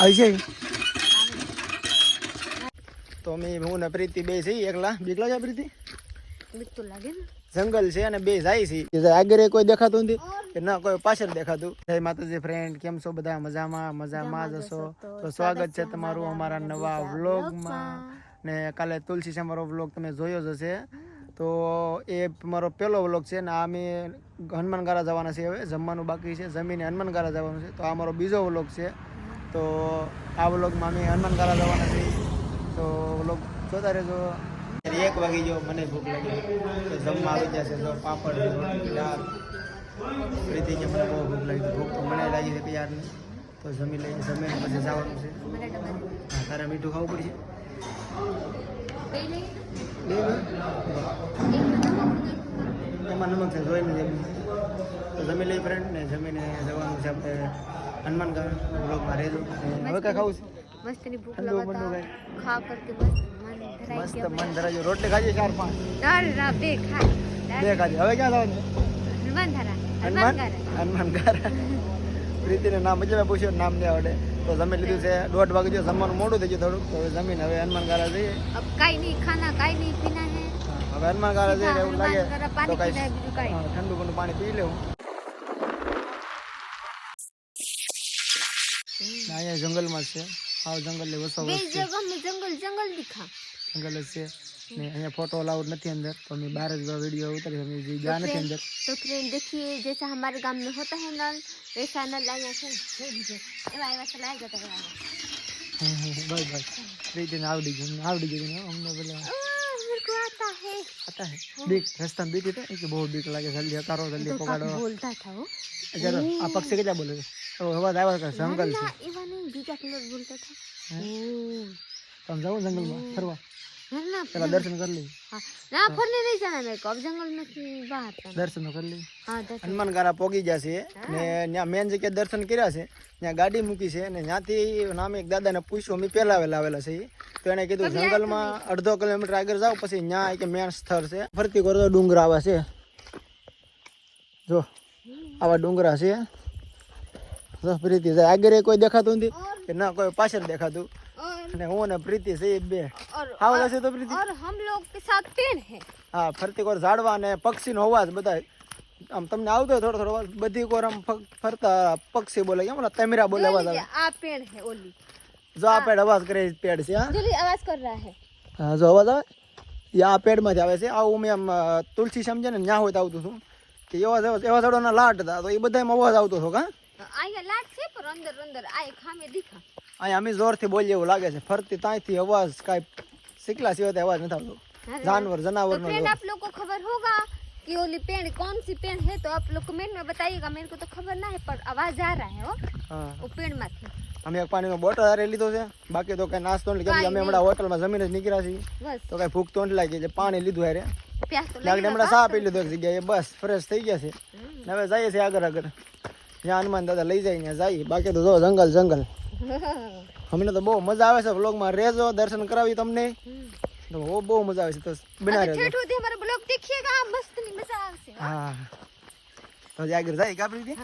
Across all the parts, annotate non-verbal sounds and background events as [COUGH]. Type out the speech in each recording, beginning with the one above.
આવી છે તો અમે હું ને પ્રીતિ બે છે એકલા. બીકલા છે પ્રીતિ? જંગલ છે અને બે જાય છે. આગળ કોઈ દેખાતું નથી. કે ના કોઈ પાછળ દેખાતું. જય માતાજી ફ્રેન્ડ કેમ છો બધા? મજામાં? મજામાં જ હશો? તો સ્વાગત છે તમારું અમારા નવા વ્લોગમાં ને કાલે તુલસી છે અમારો વ્લોગ તમે જોયો જ હશે. તો એ મારો પહેલો વ્લોગ છે ને આ અમે હનુમાનગારા જવાના છે હવે. જમવાનું બાકી છે. જમીને હનુમાનગારા જવાનું છે. તો આ મારો બીજો વ્લોગ છે. તો આ વ્લોગમાં અમે હનુમાનગારા જવાના છીએ. તો વ્લોગ જોતા રહેજો. એક વાગી ગયો મને ભૂખ લાગી. તો જમવા આવી જશે તો પાપડ રોટલી દાળ. પ્રીતિ કે મને બહુ ભૂખ લાગી. ભૂખ તો મને લાગી છે તૈયારની. તો જમી લઈ જમીને પછી જવાનું છે. હા, તારે મીઠું ખાવું પડશે. એમાં નમક છે જોઈને જમી તો જમી લઈ ફ્રેન્ડ ને જમીને જવાનું છે આપણે. હનુમાન ગાર્ડન બ્લોગમાં રહેજો. હવે કાંઈ ખાવું છે? મસ્તની ભૂખ લાગતા ખા કરતી બસ મન ધરાઈ મસ્ત મન ધરાઈ ગયું. રોટલી ખાજે ચાર પાંચ. દાળ રા બે ખા બે ખાજે હવે ક્યાં જવાનું? હનુમાન ધરા. હનુમાન હનુમાન? ગાર્ડન પ્રીતિને નામ મજા મેં પૂછ્યું નામ નહીં આવડે. તો જમીન લીધું છે. દોઢ વાગે જમવાનું મોડું થઈ ગયું થોડું તો જમીન હવે હનુમાન ગાર્ડન જઈએ. અબ કાઈ નહીં ખાના કાઈ નહીં પીના હવે હનુમાન ગાળા જઈએ એવું લાગે. ઠંડુ ઠંડુ પાણી પી લેવું. અહીંયા જંગલમાં જ છે આવ જંગલની વસો बे વસ્તી जगह में जंगल जंगल दिखा જંગલ જ છે ને અહીંયા ફોટો અલાઉડ નથી અંદર તો અમે બહાર જ વિડીયો ઉતારી અમે જે ગયા નથી અંદર तो फ्रेंड देखिए जैसा हमारे गांव में होता है नल वैसा नल आया से दे दीजिए एवा एवा चलाया जाता है હમ, હમ, બાય બાય પ્રીતિને આવડી ગયું આવડી ગયું ને અમને પેલા आ, मेरे को आता है आता है બીક રસ્તામાં બીક હતી કે બહુ બીક લાગે જલ્દી ઉતારો જલ્દી तो પકડો काक बोलता था वो જરા આ પક્ષી કેટલા બોલે છે દર્શન કરી લઈ ના ફરને નહીં છે ને કબ જંગલ નથી બહાર દર્શન કરી લઈ હનુમાન ગારા પોગી ગયા ને ત્યાં મેન જગ્યાએ દર્શન કર્યા છે. ત્યાં ગાડી મૂકી છે ને ત્યાંથી નામે એક દાદા ને પૂછ્યો અમે પેલા આવેલા આવેલા છે તો એને કીધું જંગલમાં અડધો કિલોમીટર આગળ જાવ પછી ત્યાં એક મેન સ્થળ છે. ફરતી કરતો ડુંગરા આવે છે. જો આવા ડુંગરા છે. પ્રીતિ જાય આગળ કોઈ દેખાતું નથી કે ના કોઈ પાછળ દેખાતું और અને હું ને પ્રીતિ છે એ બે और આવેલા છે તો પ્રીતિ और हम लोग के साथ पेड़ है હા ફરતી કોર ઝાડવા ને પક્ષીનો અવાજ બધા આમ તમને આવતો હોય થોડો થોડો અવાજ બધી કોર આમ ફક- ફરતા પક્ષી બોલે કેમ ઓલા તમિરા બોલે અવાજ આવે आ पेड़ है ओली જો આ પેડ અવાજ કરે છે પેડ છે હા जल्दी आवाज कर रहा है હા જો અવાજ આવે એ આ પેડમાંથી આવે છે આવું મેં આમ અ, તુલસી સમજે ને ન્યા હોય તો આવતું હતું કે એવા એવા- એવા ઝાડોના લાટ હતા તો એ બધામાં અવાજ આવતો હતો કા आया लाट से पर अंदर अंदर आए खामे दिखा અહીંયા અમે જોરથી બોલીએ એવું લાગે છે ફરતી ત્યાંથી અવાજ કાંઈ શીખલા સિવાય તો અવાજ નથી આવતો જાનવર तो જનાવરનો फ्रेंड आप लोग को खबर होगा कि ओली पेड़ कौन सी पेड़ है तो आप लोग कमेंट में बताइएगा मेरे को तो खबर ना है पर आवाज आ रहा है वो હા वो पेड़ में थी અમે એક પાણીનો બોટલ હારે લીધો છે બાકી તો કઈ નાસ્તો નથી કેમ કે અમે હમણાં હોટલમાં જમીને જ નીકળ્યા છીએ बस તો કઈ ભૂખ તો નથી લાગી છે પાણી લીધું હારે प्यास तो લાગણી लगी હમણાં સા પી લીધો એક જગ્યાએ બસ ફ્રેશ થઈ ગયા છે ને હવે જઈએ છીએ આગળ આગળ ત્યાં હનુમાન દાદા લઈ જાય ત્યાં જાય. બાકી તો જો જંગલ જંગલ. [LAUGHS] અમને તો બહુ મજા આવે છે બ્લોગમાં રહેજો દર્શન કરાવી તમને. તો બહુ બહુ મજા આવે છે. તો બના રહેજો. છઠ સુધી અમારો બ્લોગ દેખિયેગા મસ્તની મજા આવશે. હા. તો જાગીર જાય કાપરી દે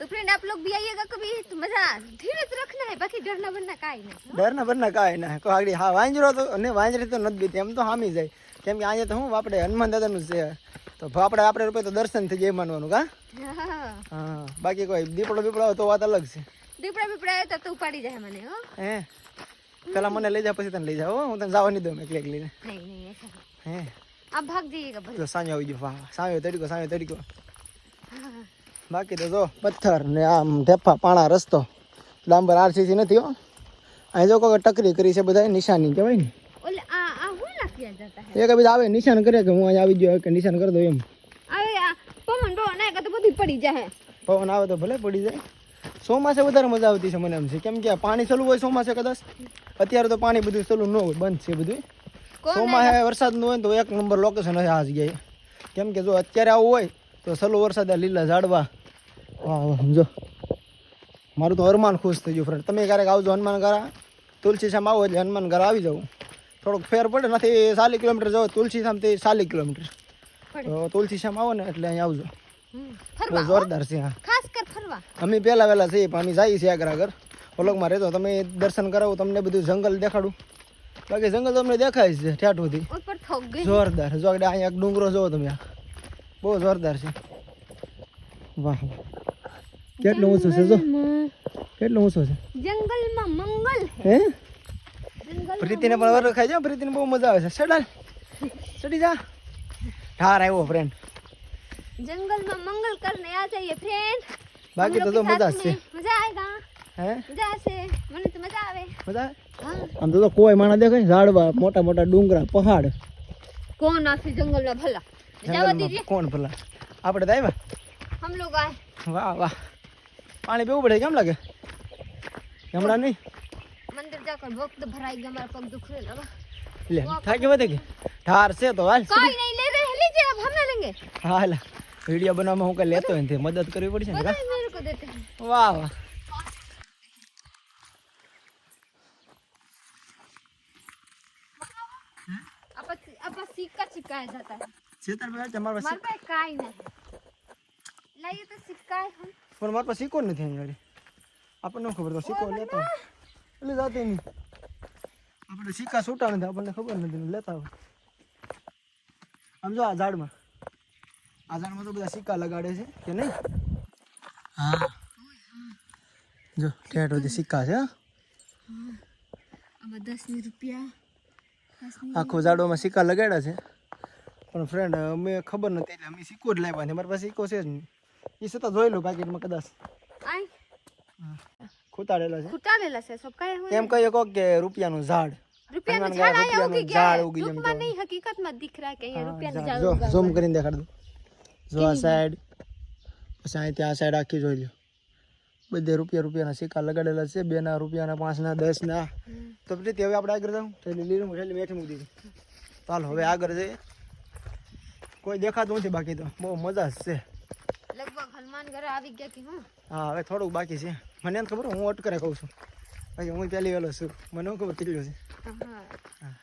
तो फ्रेंड आप लोग भी आइएगा कभी तो मजा धीरज रखना है बाकी डरना बनना કાઈ નહીં ડરના બરના કાઈ ના કો આગળ હા વાંજરો તો અને વાંજરી તો નથી બીતી. એમ તો હામી જાય. કેમ કે આજે તો હું આપણે હનુમાન દાદાનું છે. તો આપણે રૂપે તો દર્શન થઈ જાય માનવાનું કા? હા. બાકી કોઈ દીપડો બીપડો તો વાત અલગ છે. દીપડા બીપડા તો તું ઉપાડી જાય મને હો. હે? પેલા મને લઈ જા પછી તને લઈ જાવ હું. તને જવા નહીં દઉં એકલી એકલીને. હે? આ ભાગ જઈએ કે જો સામે આવી જો વાહ સામે તરીકો સામે તરીકો બાકી તો જો પથ્થર ને આમ ઢેફા પાણા રસ્તો. ડાંબર આરસીસી નથી હો. અહીં જો કોઈ ટકરી કરી છે બધા નિશાની કહેવાય ને. ઓલે આ એક બી આવે નિશાન કરે કે હું અહીંયા આવી ગયો કે નિશાન કરી દઉં એમ. આવે પવન પવન આવે તો બધું પડી જાય પવન આવે તો ભલે પડી જાય. ચોમાસે વધારે મજા આવતી છે મને એમ છે. કેમ કે પાણી ચાલુ હોય ચોમાસે કદાચ અત્યારે તો પાણી બધું ચાલુ ન હોય બંધ છે બધું. ચોમાસે વરસાદ ન હોય તો એક નંબર લોકેશન હશે આ જગ્યાએ કેમ કે જો અત્યારે આવું હોય તો સલો વરસાદ લીલા ઝાડવા. સમજો. મારું તો હનુમાન ખુશ થઈ ગયું ફ્રેન્ડ તમે ક્યારેક આવજો હનુમાન ઘરા. તુલસી શામ આવો એટલે હનુમાન ઘર આવી જાઉં. થોડોક ફેર પડે નથી ચાલીસ કિલોમીટર જાવ તુલસીશામથી ચાલીસ કિલોમીટર. તો તુલસીશામ આવો ને એટલે અહીંયા આવજો. બહુ જોરદાર છે હા અમે પહેલાં વહેલા છીએ પણ અમે જઈએ છીએ આગળ આગળ. ઓલોકમાં રહેતો તમે દર્શન કરાવું તમને બધું જંગલ દેખાડું. બાકી જંગલ તમને દેખાય છે ઠેઠ સુધી. જોરદાર જો અહીંયા ડુંગરો જોવો તમે બહુ જોરદાર છે. વાહ. કેટલું ઊંચું છે જો. કેટલું ઊંચું છે? જંગલમાં મંગલ હે? પ્રીતિને પણ વરો ખાઈ જાઓ પ્રીતિને બહુ મજા આવે છે. ચડાલ સડી જા. ઠાર આવ્યો ફ્રેન્ડ જંગલમાં મંગલ કરને આ જઈએ ફ્રેન્ડ બાકી તો તો મજા છે. મજા આવેગા કોઈ માણસ દેખાય ઝાડવા મોટા મોટા ડુંગરા પહાડ. કોણ આસી જંગલના ભલા? કોણ ભલા? આપણે તો આવ્યા વાહ વાહ. પાણી પીવું પડે કેમ લાગે? હમણાં નહીં? मंदिर जाकर वक्त भराई गया हमारा पग दुख रहा है લે થાકી વધે કે ઠાર છે તો હાલ कोई नहीं ले रहे हैं, लीजिए अब हम ना लेंगे હા હાલ વિડીયો બનાવવામાં હું કઈ લેતો હોય ને તે મદદ કરવી પડશે ને पता કા? है मेरे को देते हैं વાહ વાહ अब अब सिक्का चिपकाया जाता है છેતર પર તમારા પાસે हमारे पास काई नहीं लाइए तो सिक्का है हम પણ મારા પાસે સિક્કો જ નથી અહીંયા આગળ. આપણને શું ખબર તો સિક્કો લેતો હોય. એટલે જાતે નહીં આપણે સિક્કા છૂટા નથી આપણને ખબર નથી લેતા હોય. આમ જો આ ઝાડમાં. આ ઝાડમાં તો બધા સિક્કા લગાડે છે કે નહીં? હા. જો ઠેઠ બધી સિક્કા છે આખો ઝાડોમાં સિક્કા લગાડ્યા છે. પણ ફ્રેન્ડ અમે ખબર નથી એટલે અમે સિક્કો જ લાવ્યા છે. મારી પાસે સિક્કો છે જ નહીં. એ છતાં જોઈ લો પાકીટમાં કદાચ. હા. ખૂટાડેલા છે. ખૂટાડેલા છે. સબ કાય હોય એમ કહીએ કો કે રૂપિયાનું ઝાડ. રૂપિયાનું ઝાડ આયા ઉગી ગયા રૂપમાં નહીં હકીકતમાં દીખ રહા કે અહીંયા રૂપિયાનું ઝાડ. ઉગા ઝૂમ કરીને દેખાડ દો. જો આ સાઈડ પછી અહીંથી આ સાઈડ આખી જોઈ લ્યો. બધે રૂપિયા રૂપિયાના સિક્કા લગાડેલા છે બે ના રૂપિયાના પાંચ ના દસ ના તો પ્રીતિ હવે આપણે આગળ જાઉં? થેલી લીલું થેલી બેઠી મૂકી દીધી. ચાલો હવે આગળ જઈએ. કોઈ દેખાતું નથી બાકી તો. બહુ મજા જ છે. ઘરે આવી ગયા કે હું. હા હવે થોડુંક બાકી છે. મને એમ ખબર હું અટકરે કહું છું. બાકી હું પહેલી વેલો છું. મને ખબર કેટલું છે? હા.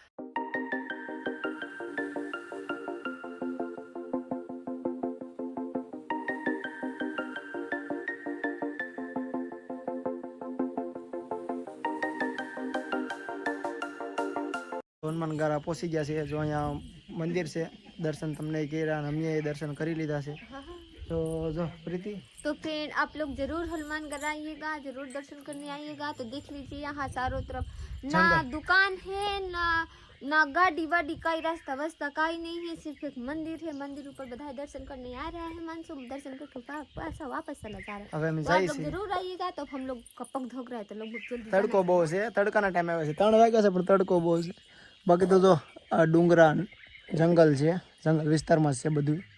હનુમાન ગારા પહોંચી ગયા છે. જો અહીંયા મંદિર છે. દર્શન તમને કર્યા અને અમે દર્શન કરી લીધા છે. તો જો પ્રીતિ तो फ्रेंड आप लोग जरूर हनुमानगढ़ आइएगा जरूर दर्शन करने आइएगा तो देख लीजिए यहाँ चारों तरफ ना दुकान है ना ना गाड़ी वाड़ी का रास्ता वास्ता का ही नहीं है सिर्फ एक मंदिर है मंदिर ऊपर बधाई दर्शन करने आ रहा है मानसो दर्शन करके वा- पासा वापस चला जा रहा है હવે અમે तो आप જઈએ लोग છીએ जरूर आइएगा तो हम लोग का पग धोक रहा है तो लगभग जल्दी તડકો બહુ છે તડકાના ટાઈમે આવે છે ત્રણ વાગ્યા છે પણ તડકો બહુ છે બાકી તો જો આ ડુંગરા જંગલ છે જંગલ વિસ્તારમાં જ છે બધું हाँ।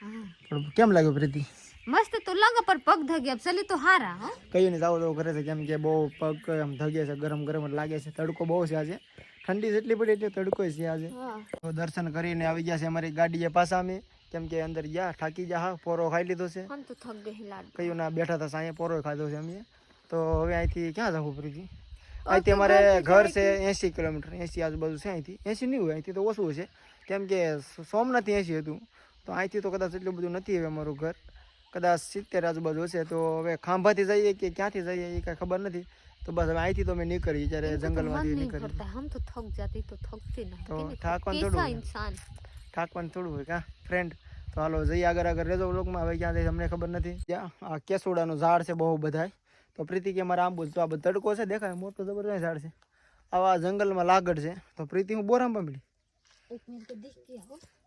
પણ કેમ લાગ્યું પ્રીતિ? મસ્ત તો લાગે પર પગ ધગે અફસલી તો હારા હો. કયું ને જાવ તો કરે છે કેમ કે બહુ પગ એમ ધગે છે ગરમ ગરમ લાગે છે. તડકો બહુ છે આજે. ઠંડી જેટલી પડી એટલે તડકો છે આજે. તો દર્શન કરીને આવી ગયા છે અમારી ગાડીએ પાછા અમે. કેમ કે અંદર ગયા થાકી ગયા પોરો ખાઈ લીધો છે. કયો ના બેઠા હતા સાંજે પોરો ખાધો છે અમે. તો હવે અહીંથી ક્યાં જવું પ્રીતિ? અહીંથી અમારે ઘર છે એસી કિલોમીટર એસી આજુબાજુ છે અહીંથી. એસી નહીં હોય અહીંથી તો ઓછું છે કેમ કે સોમનાથથી એસી હતું. તો અહીંથી તો કદાચ એટલું બધું નથી હવે અમારું ઘર. કદાચ સિત્તેર આજુબાજુ હશે તો હવે ખાંભાથી જઈએ કે ક્યાંથી જઈએ એ કાંઈ ખબર નથી. તો બસ હવે અહીંથી તો અમે નીકળી જ્યારે જંગલમાંથી નીકળી હમ તો થક જાતી તો થકતી નહીં. તો થાકવાનું થોડું ઇન્સાન? થાકવાનું થોડું હોય કાં? ફ્રેન્ડ તો હાલો જઈએ આગળ આગળ. રેજો બ્લોકમાં હવે ક્યાં જઈએ અમને ખબર નથી. ત્યાં આ કેસોડાનું ઝાડ છે બહુ બધાય. તો પ્રીતિ કે મારા આંબુ તો આ બધો તડકો છે દેખાય? મોટો જબરજસ્ત ઝાડ છે. આવા જંગલમાં લાગડ છે. તો પ્રીતિ હું બોરામ પમડી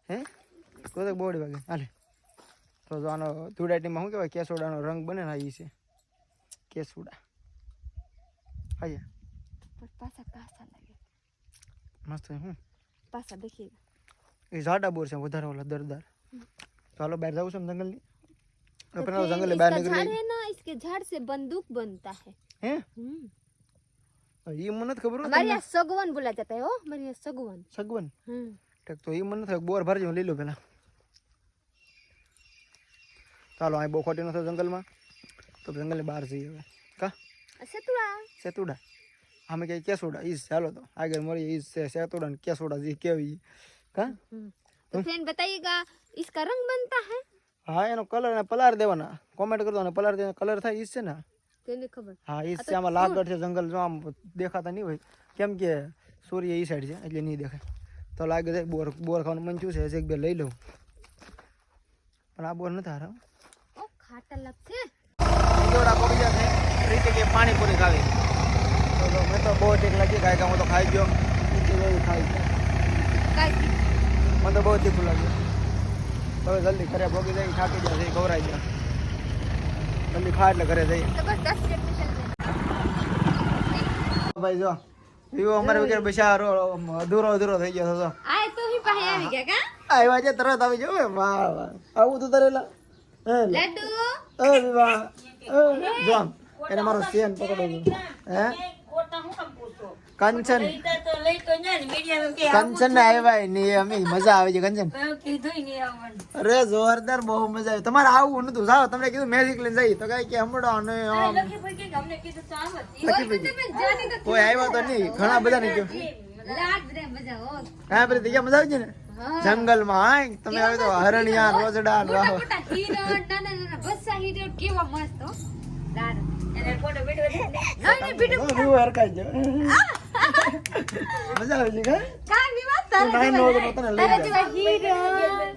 હે? તો તો બોડી વાગે હાલે તો જો આનો ધૂળાટીમાં શું કહેવાય કેસુડાનો રંગ બને ને આ ઈ છે કેસુડા આયા पर पासा कासा लगे મસ્ત છે હું पासा देखिएगा એ ઝાડા બોર છે વધારે ઓલા દરદાર તો હાલો બહાર જવું છે એમ જંગલની तो આપણે फिर જંગલે બહાર इसका झाड़ નીકળી है ना इसके झाड़ से बंदूक बनता है હે हम्म। એ મને નથી ખબર હો हमारे તમને. यहाँ सगवन बोला जाता है ओ हमारे यहाँ सगवन સગવન हम्म ઠીક તો એ મને નથી ખબર. બોર ભરજો હું લઈ લો પેલા ચાલો અહીં બહુ ખોટી નથી જંગલમાં તો જંગલની બહાર જઈએ હવે કા सेतुआ સેતુડા આમે કઈ કેસુડા ઈજ ચાલો તો આગળ મળીએ ઈજ છે સેતુડા ને કેસુડા જે કેવી કા हम्म। तो फ्रेंड बताइएगा इसका रंग बनता है હા એનો કલર ને પલાર દેવાના કોમેન્ટ કરતો અને પલાર દેવાનો કલર થાય ઈજ છે ને તેને ખબર હા એ છે આમાં લાગડ છે જંગલ જો આમ દેખાતા નહીં હોય કેમ કે સૂર્ય એ સાઈડ છે એટલે નહીં દેખાય તો લાગે છે બોર બોર ખાવાનું મન થયું છે એક બે લઈ લઉં પણ આ બોર નથી હારા ઓ ખાટા લાગશે જોડા પડી જશે રીતે કે પાણીપુરી ખાવી. તો મેં તો બહુ ઠીક લાગી. કાંઈ કામ તો ખાઈ ગયો. ઊંચી જેવી ખાઈ ગયો. મને તો બહુ તીખું લાગ્યો. હવે જલ્દી ઘરે ભોગી જાય થાકી જશે ગવરાઈ જાય જલ્દી ખા એટલે ઘરે જઈ ભાઈ જો એવો અમારે વગર બિચારો અધૂરો અધૂરો થઈ ગયો હતો. આ તો હી પાસે આવી ગયા કા? આવ્યા છે તરત આવી જાવ વાહ વાહ. આવું તો તરેલા. લડ્ડુ એ વિવાહ એ જો એને મારો સેન પકડો. હે કંચન કંચન ને આવ્યા ને અમે મજા આવી છે કંચન અરે જોરદાર બહુ મજા આવી તમારે આવું નતું જાઓ તમને કીધું મેજિક લઈને જઈ તો કઈ કે હમણાં અને કોઈ આવ્યા તો નહીં ઘણા બધા ને મજા હો પ્રીતિ ક્યાં મજા આવી છે ને જંગલમાં હા તમે આવે તો હરણિયા રોજડા હિરણ નાના નાના બસ્સા હીરો કેવા મસ્ત હો. લાડ નહીં નહીં બીટુ હા, વિવો હરખાઈ મજા આવી છે કા કાઈ વાત તું નાનો તને લઈ જાય જેવા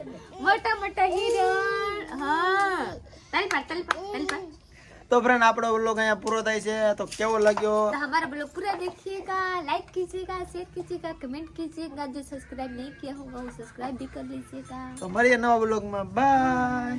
મોટા મોટા હિરણ હા. તારી પર તારી પર તારી પર તો ફ્રેન્ડ આપણો વ્લોગ અહીંયા પૂરો થાય છે તો કેવો લાગ્યો तो हमारा ब्लॉग पूरा देखिएगा लाइक कीजिएगा शेयर कीजिएगा कमेंट कीजिएगा जो सब्सक्राइब नहीं किया होगा वो सब्सक्राइब भी कर लीजिएगा તો મળીએ નવા વ્લોગમાં બાય